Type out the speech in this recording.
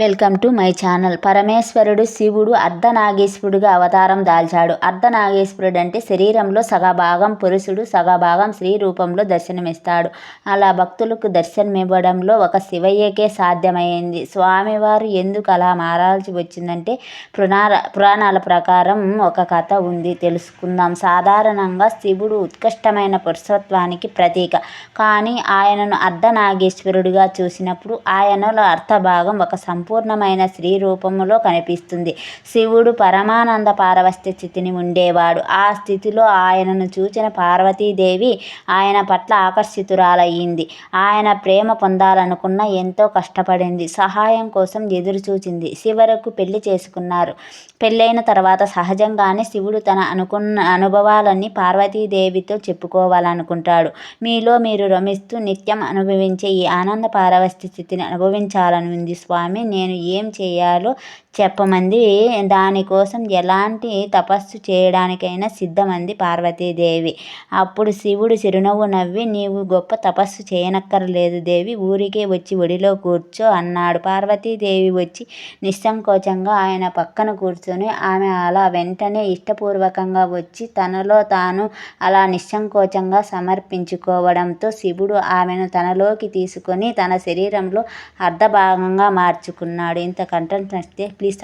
Welcome to my channel. పరమేశ్వరుడు శివుడు అర్ధనాగేశ్వరుడుగా అవతారం దాల్చాడు. అర్ధనాగేశ్వరుడు అంటే శరీరంలో సగభాగం పురుషుడు సగభాగం స్త్రీ రూపంలో దర్శనమిస్తాడు. అలా భక్తులకు దర్శనమివ్వడంలో ఒక శివయ్యకే సాధ్యమైంది. స్వామివారు ఎందుకు అలా మారాల్సి వచ్చిందంటే పురాణ పురాణాల ప్రకారం ఒక కథ ఉంది. తెలుసుకుందాం. సాధారణంగా శివుడు ఉత్కృష్టమైన పురుషత్వానికి ప్రతీక. కానీ ఆయనను అర్ధనాగేశ్వరుడిగా చూసినప్పుడు ఆయనలో అర్థభాగం ఒక సం సంపూర్ణమైన స్త్రీ రూపములో కనిపిస్తుంది. శివుడు పరమానంద పారవస్య స్థితిని ఉండేవాడు. ఆ స్థితిలో ఆయనను చూచిన పార్వతీదేవి ఆయన పట్ల ఆకర్షితురాలయ్యింది. ఆయన ప్రేమ పొందాలనుకున్న ఎంతో కష్టపడింది. సహాయం కోసం ఎదురు చూచింది చివరకు పెళ్ళి చేసుకున్నారు. పెళ్ళైన తర్వాత సహజంగానే శివుడు తన అనుకున్న అనుభవాలన్నీ పార్వతీదేవితో చెప్పుకోవాలనుకుంటాడు. మీలో మీరు రమిస్తూ నిత్యం అనుభవించే ఈ ఆనంద పారవస్య స్థితిని అనుభవించాలని ఉంది స్వామి. నేను ఏం చేయాలో చెప్పమంది. దానికోసం ఎలాంటి తపస్సు చేయడానికైనా సిద్ధమంది పార్వతీదేవి. అప్పుడు శివుడు చిరునవ్వు నవ్వి నీవు గొప్ప తపస్సు చేయనక్కర్లేదు దేవి ఊరికే వచ్చి ఒడిలో కూర్చో అన్నాడు. పార్వతీదేవి వచ్చి నిస్సంకోచంగా ఆయన పక్కన కూర్చొని ఆమె అలా వెంటనే ఇష్టపూర్వకంగా వచ్చి తనలో తాను అలా నిస్సంకోచంగా సమర్పించుకోవడంతో శివుడు ఆమెను తనలోకి తీసుకొని తన శరీరంలో అర్ధభాగంగా మార్చుకున్నాడు. ఇంత కంటెంట్ నచ్చితే listas